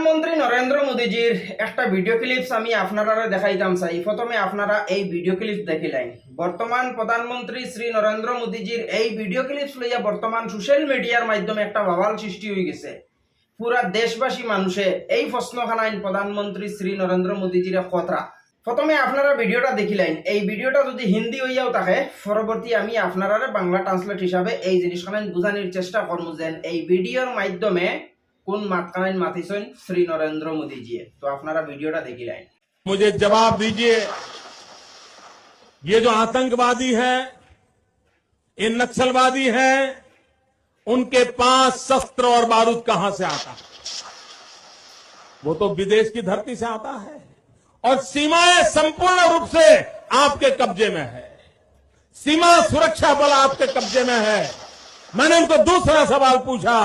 প্রধানমন্ত্রী নরেন্দ্র মোদীজির একটা ভিডিও ক্লিপস আমি আপনারা দেখাইতাম চাই প্রথমে আপনারা এই ভিডিও ক্লিপ দেখিলেন। বর্তমান প্রধানমন্ত্রী শ্রী নরেন্দ্র মোদীজির এই ভিডিও ক্লিপস লইয়া বর্তমান সোশ্যাল মিডিয়ার মাধ্যমে একটা বাওয়াল সৃষ্টি হয়ে গেছে। পুরা দেশবাসী মানুষে এই প্রশ্নখানাইন প্রধানমন্ত্রী শ্রী নরেন্দ্র মোদীজির কথা প্রথমে আপনারা ভিডিওটা দেখিলেন। এই ভিডিওটা যদি হিন্দি হইয়াও থাকে, পরবর্তী আমি আপনারা বাংলা ট্রান্সলেট হিসাবে এই জিনিসখানাইন বুঝানির চেষ্টা করব যেন এই ভিডিওর মাধ্যমে কোন মাতখানাইন মাতিছেন শ্রী নরেন্দ্র মোদীজি তো আপনারা ভিডিওটা দেখিলেন मुझे जवाब दीजिए ये जो आतंकवादी है ये नक्सलवादी है उनके पास शस्त्र और बारूद कहां से आता है वो तो विदेश की धरती से आता है और सीमाएं संपूर्ण रूप से आपके कब्जे में है सीमा सुरक्षा बल आपके कब्जे में है मैंने उनको दूसरा सवाल पूछा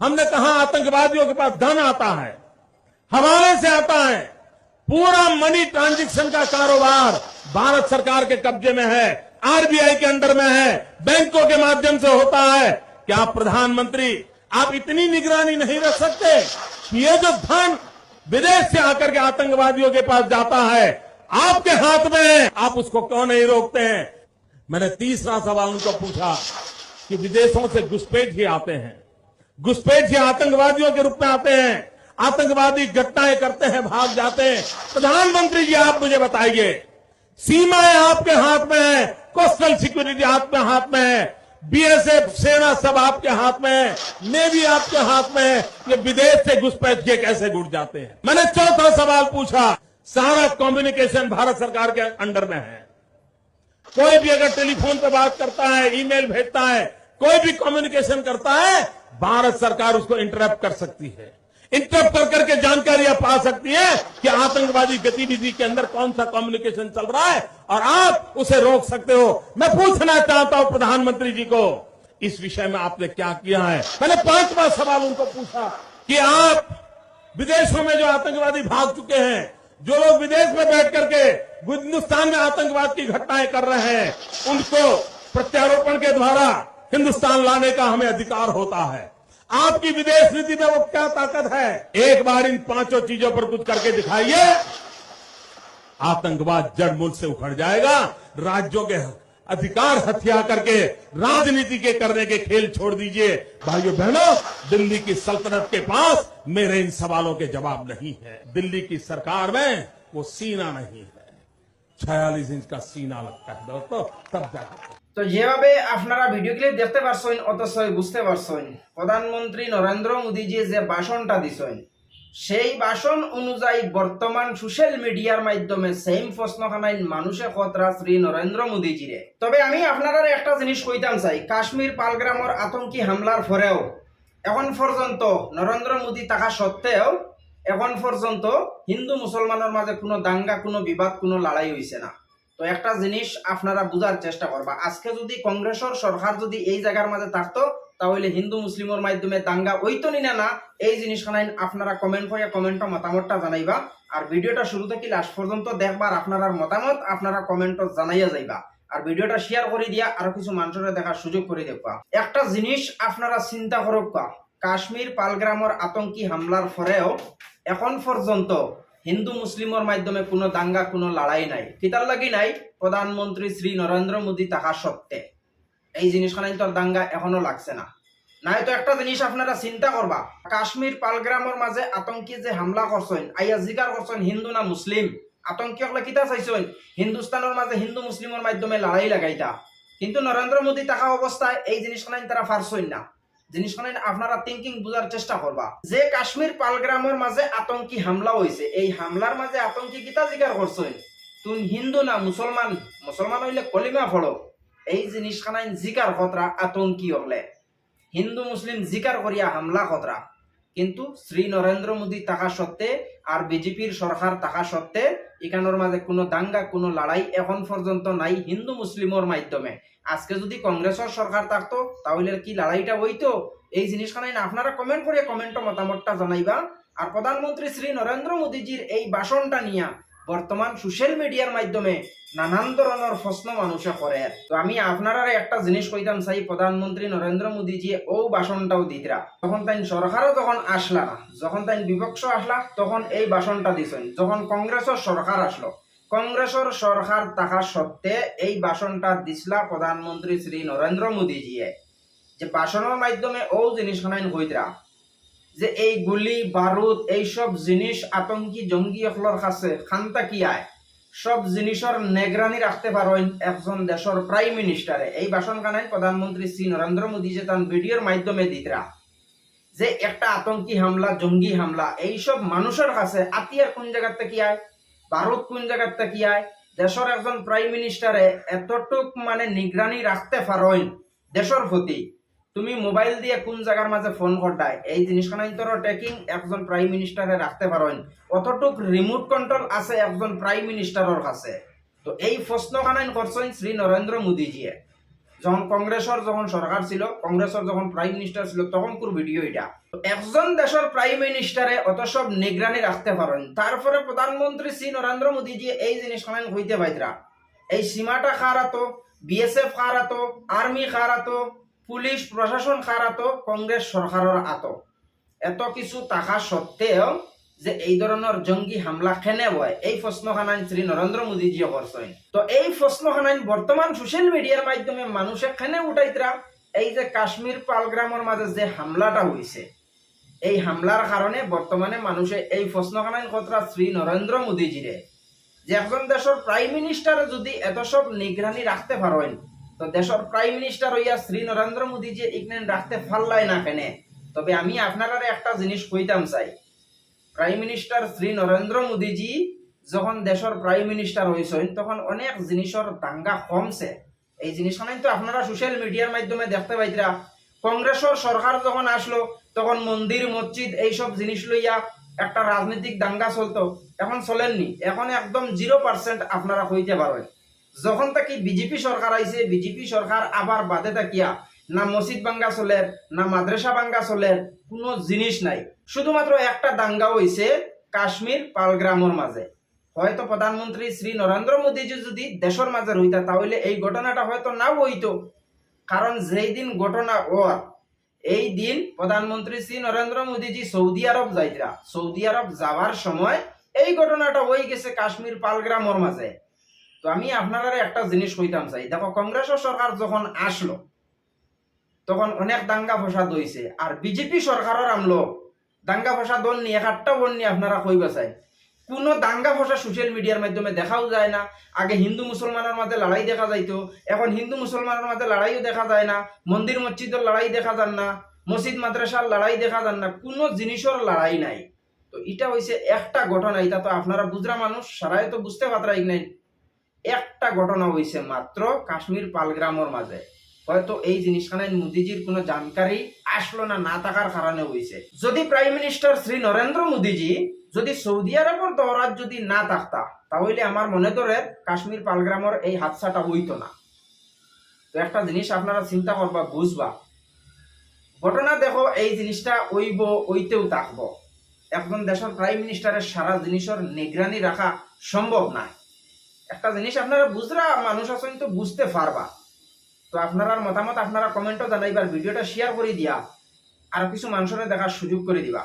हमने कहा, आतंकवादियों के पास धन आता है, हवाले से आता है। पूरा मनी ट्रांजैक्शन का कारोबार भारत सरकार के कब्जे में है, आरबीआई के अंडर में है, बैंकों के माध्यम से होता है। क्या प्रधानमंत्री, आप इतनी निगरानी नहीं रख सकते कि ये जो धन विदेश से आकर के आतंकवादियों के पास जाता है, आपके हाथ में है। आप उसको क्यों नहीं रोकते हैं? मैंने तीसरा सवाल उनको पूछा कि विदेशों से घुसपैठ ही आते हैं। घुसपैठ ही आतंकवादियों के रूप में आते हैं। आतंकवादी घटनाएँ करते हैं, भाग जाते हैं। प्रधानमंत्री जी, आप मुझे बताइए, सीमाएँ आपके हाथ में है, कोस्टल सिक्योरिटी आपके हाथ में है, बीएसएफ सेना सब आपके हाथ में है, नेवी आपके हाथ में है, ये विदेश से घुसपैठ के कैसे घुट जाते हैं? मैंने चौथा सवाल पूछा, सारा कम्युनिकेशन भारत सरकार के अंडर में है। कोई भी अगर टेलीफोन पर बात करता है, ईमेल भेजता है, कोई भी कम्युनिकेशन करता है भारत सरकार उसको इंटरप्ट कर सकती है। इंटरप्ट कर करके जानकारियाँ पा सकती है कि आतंकवादी गतिविधि के अंदर कौन सा कम्युनिकेशन चल रहा है और आप उसे रोक सकते हो। मैं पूछना चाहता हूँ प्रधानमंत्री जी को, इस विषय में आपने क्या किया है? मैंने पांचवा सवाल उनको पूछा कि आप विदेशों में जो आतंकवादी भाग चुके हैं, जो लोग विदेश में बैठ करके हिंदुस्तान में आतंकवाद की घटनाएँ कर रहे हैं, उनको प्रत्यारोपण के द्वारा हिंदुस्तान लाने का हमें अधिकार होता है। आपकी विदेश नीति में वो क्या ताकत है? एक बार इन पाँचों चीज़ों पर कुछ करके दिखाइए। आतंकवाद जड़ मूल से उखड़ जाएगा। राज्यों के अधिकार हथिया करके, राजनीति के करने के खेल छोड़ दीजिए। भाइयों बहनों, दिल्ली की सल्तनत के पास मेरे इन सवालों के जवाब नहीं है। दिल्ली की सरकार में वो सीना नहीं है। छियालीस इंच का सीना लगता है। दोस्तों, तब जाकर তো যেভাবে আপনারা ভিডিও ক্লিপ দেখতে পারছেন অথচ বুঝতে পারছেন, প্রধানমন্ত্রী নরেন্দ্র মোদীজি যে ভাষণটা দিছেন, সেই ভাষণ অনুযায়ী বর্তমান সোশ্যাল মিডিয়ার মাধ্যমে সেম প্রশ্নখানাই মানুষে খতরা শ্রী নরেন্দ্র মোদীজিরে। তবে আমি আপনারা একটা জিনিস কইতাম চাই, কাশ্মীর পালগ্রামর আতঙ্কি হামলার পরেও এখন পর্যন্ত নরেন্দ্র মোদী থাকা সত্ত্বেও, এখন পর্যন্ত হিন্দু মুসলমানের মাঝে কোনো দাঙ্গা, কোনো বিবাদ, কোনো লড়াই হইছে না। তো একটা জিনিস আপনারা বুঝার চেষ্টা করবা। আজকে যদি কংগ্রেসের সরকার যদি এই জায়গার মাঝে থাকতো, তাহলে হিন্দু মুসলিমের মাধ্যমে দাঙ্গা হইতো নি না এই জিনিসখানাই আপনারা কমেন্ট করে কমেন্ট মতামতটা জানাইবা। আর ভিডিওটা শুরু থেকে লাস্ট পর্যন্ত দেখবার আপনারা মতামত, আপনারা কমেন্ট জানাইয়া যাইবা। আর ভিডিওটা শেয়ার করে দিয়া আরও কিছু মানুষের দেখার সুযোগ করে দেখবা। একটা জিনিস আপনারা চিন্তা করক কাশ্মীর পালগ্রামের আতঙ্কি হামলার পরেও এখন পর্যন্ত হিন্দু মুসলিমের মাধ্যমে কোনো দাঙ্গা, কোনো লড়াই নাই। কিতার লাগি নাই? প্রধানমন্ত্রী শ্রী নরেন্দ্র মোদী থাকা সত্ত্বে এই জিনিসখানাই তোর দাঙ্গা এখনও লাগছে না। নাই তো একটা জিনিস আপনারা চিন্তা করবা। কাশ্মীর পালগ্রামের মাঝে আতঙ্কি যে হামলা করছেন আইয়া জিকার করছেন হিন্দু না মুসলিম আতঙ্কি হলে কিতা চাইছেন? হিন্দুস্তানের মাঝে হিন্দু মুসলিমের মাধ্যমে লড়াই লাগাইতা। কিন্তু নরেন্দ্র মোদী থাকা অবস্থায় এই জিনিসখানাই তারা পারছেন না। জিনিসখানে আপনারা থিঙ্কিং বুঝার চেষ্টা করবা। যে কাশ্মীর পালগ্রামের মাঝে আতঙ্কি হামলা হয়েছে এই হামলার মাঝে আতঙ্কি কিতা জিকার করছেন তুই হিন্দু না মুসলমান মুসলমান হইলে কলিমা ফড়ো এই জিনিসখানাই জিকার খতরা আতঙ্কি হলে। হিন্দু মুসলিম জিকার করিয়া হামলা খতরা কিন্তু শ্রী নরেন্দ্র মোদী থাকা সত্ত্বে আর বিজেপির সরকার থাকা সত্ত্বে এখানোর মাঝে কোনো দাঙ্গা, কোনো লড়াই এখন পর্যন্ত নাই হিন্দু মুসলিমের মাধ্যমে। আজকে যদি কংগ্রেসের সরকার থাকতো, তাহলে কি লড়াইটা হইতো? এই জিনিসখানাই না, আপনারা কমেন্ট করে কমেন্ট মতামতটা জানাইবা। আর প্রধানমন্ত্রী শ্রী নরেন্দ্র মোদীজির এই ভাষণটা নিয়া বর্তমান সোশ্যাল মিডিয়ার মাধ্যমে নানান ধরনের প্রশ্ন মানুষে করে। তো আমি আপনারা একটা জিনিস কইতাম চাই, প্রধানমন্ত্রী নরেন্দ্র মোদীজি ও ভাষণটাও দিতরা। তখন তাই সরকারও যখন আসলা যখন তাই বিপক্ষ আসলা, তখন এই ভাষণটা দিছেন। যখন কংগ্রেসের সরকার আসলো কংগ্রেসের সরকার থাকা সত্ত্বে এই ভাষণটা দিছলা প্রধানমন্ত্রী শ্রী নরেন্দ্র মোদীজিয়ে। যে ভাষণের মাধ্যমে ও জিনিস খানাইন কইতরা যে এই গুলি বারুদ এইসব জিনিস আতঙ্কি জঙ্গি অকলর কাছে খান্তা কি আয় সব জিনিসের নেগরানি রাখতে পারেন একজন দেশের প্রাইম মিনিস্টারে এই ভাষণ কানাই প্রধানমন্ত্রী শ্রী নরেন্দ্র মোদী যে তার ভিডিওর মাধ্যমে দিতরা যে একটা আতঙ্কি হামলা জঙ্গি হামলা, এইসব মানুষের কাছে আতিয়ার কোন জায়গার থেকে আয় ভারত কোন জায়গার আয়? দেশের একজন প্রাইম মিনিস্টারে এতটুক মানে নিগরানি রাখতে পারেন দেশের প্রতি। তুমি মোবাইল দিয়ে কোন জায়গার মাঝে ফোন ঘটায়, এই জিনিসখানাই তোর টেকিং একজন প্রাইম মিনিস্টারে রাখতে পারেন অতটুক রিমোট কন্ট্রোল আছে একজন প্রাইম মিনিস্টারের কাছে। তো এই প্রশ্নখানায় করছেন শ্রী নরেন্দ্র মোদীজিয়ে। যখন কংগ্রেসের যখন সরকার ছিল কংগ্রেসের যখন প্রাইম মিনিস্টার ছিল তখন কোর ভিডিও এটা। একজন দেশের প্রাইম মিনিস্টারে অত সব নিগরানি রাখতে পারেন তারপরে প্রধানমন্ত্রী শ্রী নরেন্দ্র মোদীজি এই জিনিস জিনিসখানাই হইতে পাইতরা এই সীমাটা খারাতো বিএসএফ খারাতো আর্মি খারাতো পুলিশ প্রশাসন খারাতো কংগ্রেস সরকারের আত। এত কিছু থাকা সত্ত্বেও যে এই ধরনের জঙ্গি হামলা কেনে হয় এই প্রশ্নখানাইন শ্রী নরেন্দ্র মোদীজি করছেন তো এই প্রশ্নখানাইন বর্তমান সোশ্যাল মিডিয়ার মাধ্যমে মানুষে কেনে উঠাইতরা এই যে কাশ্মীর পালগ্রামের মাঝে যে হামলাটা হয়েছে এই হামলার কারণে বর্তমানে মানুষে এই প্রশ্নখানাইন কথা শ্রী নরেন্দ্র মোদীজিরে যে একজন দেশের প্রাইম মিনিস্টার যদি এত সব নিগরানি রাখতে পারেন তো দেশের প্রাইম মিনিস্টার হইয়া শ্রী নরেন্দ্র মোদী যে ইগনেন রাখতে পারলাই না কেনে? তবে আমি আপনারা একটা জিনিস কইতাম চাই। প্রাইম মিনিস্টার শ্রী নরেন্দ্র মোদীজি যখন দেশের প্রাইম মিনিস্টার হয়েছেন, তখন অনেক জিনিসের দাঙ্গা কমছে। এই জিনিসখানাই তো আপনারা সোশ্যাল মিডিয়ার মাধ্যমে দেখতে পাইতরা। কংগ্রেসের সরকার যখন আসলো, তখন মন্দির, মসজিদ, এইসব জিনিস লইয়া একটা রাজনৈতিক দাঙ্গা চলতো। এখন চলেননি। এখন একদম জিরো পার্সেন্ট আপনারা হইতে পারেন যখন তাকি বিজেপি সরকার আইছে, বিজেপি সরকার আবার বাদে থাকিয়া না মসজিদ বাঙ্গা চলের না মাদ্রাসা বাঙ্গা চলের কোনো জিনিস নাই। শুধুমাত্র একটা দাঙ্গা হইছে কাশ্মীর পালগ্রামের মাঝে। হয়তো প্রধানমন্ত্রী শ্রী নরেন্দ্র মোদীজি যদি দেশের মাঝে রইতা, তাহলে এই ঘটনাটা হয়তো নাও হইতো। কারণ যেই দিন ঘটনা ওর, এই দিন প্রধানমন্ত্রী শ্রী নরেন্দ্র মোদীজি সৌদি আরব যাইতরা সৌদি আরব যাওয়ার সময় এই ঘটনাটা হয়ে গেছে কাশ্মীর পালগ্রামের মাঝে। তো আমি আপনারা একটা জিনিস কইতাম চাই। দেখো, কংগ্রেসের সরকার যখন আসলো তখন অনেক দাঙ্গা ফসাদ হয়েছে আর বিজেপি সরকারের আমলো, দাঙ্গা ফসাদ নিয়ে একটা বোন নিয়ে আপনারা কইবা চাই কোনো দাঙ্গা ফসা সোশ্যাল মিডিয়ার মাধ্যমে দেখাও যায় না। আগে হিন্দু মুসলমানের মাঝে লড়াই দেখা যাইতো, এখন হিন্দু মুসলমানের মাঝে লড়াইও দেখা যায় না। মন্দির মসজিদের লড়াই দেখা যান না, মসজিদ মাদ্রাসার লড়াই দেখা যান না, কোনো জিনিসের লড়াই নাই। তো এটা হইছে একটা ঘটনা, এটা তো আপনারা বুঝরা মানুষ, সারাই তো বুঝতে পাত্রাই নাই। একটা ঘটনা হইছে মাত্র কাশ্মীর পালগ্রামের মাঝে। হয়তো এই জিনিসখানায় মোদিজির কোনো জানকারি আসলো না না থাকার কারণে হইছে। যদি প্রাইম মিনিস্টার শ্রী নরেন্দ্র মোদিজি যদি সৌদি আরবের দৌরাত যদি না থাকতা, তাহলে আমার মনে ধরে কাশ্মীর পালগ্রামের এই হাদসাটা হইতো না। তো একটা জিনিস আপনারা চিন্তা করবা, বুঝবা। ঘটনা দেখো, এই জিনিসটা ওইব ওইতেও থাকব। একজন দেশের প্রাইম মিনিস্টারের সারা জিনিসের নিগরানি রাখা সম্ভব না একটা জিনিস আপনারা বুঝরা, মানুষ আছেন তো বুঝতে পারবা। তো আপনার মতামত, আপনারা কমেন্টও জানাইবার, ভিডিওটা শেয়ার করে দিয়া, আর কিছু মানুষের দেখার সুযোগ করে দিবা।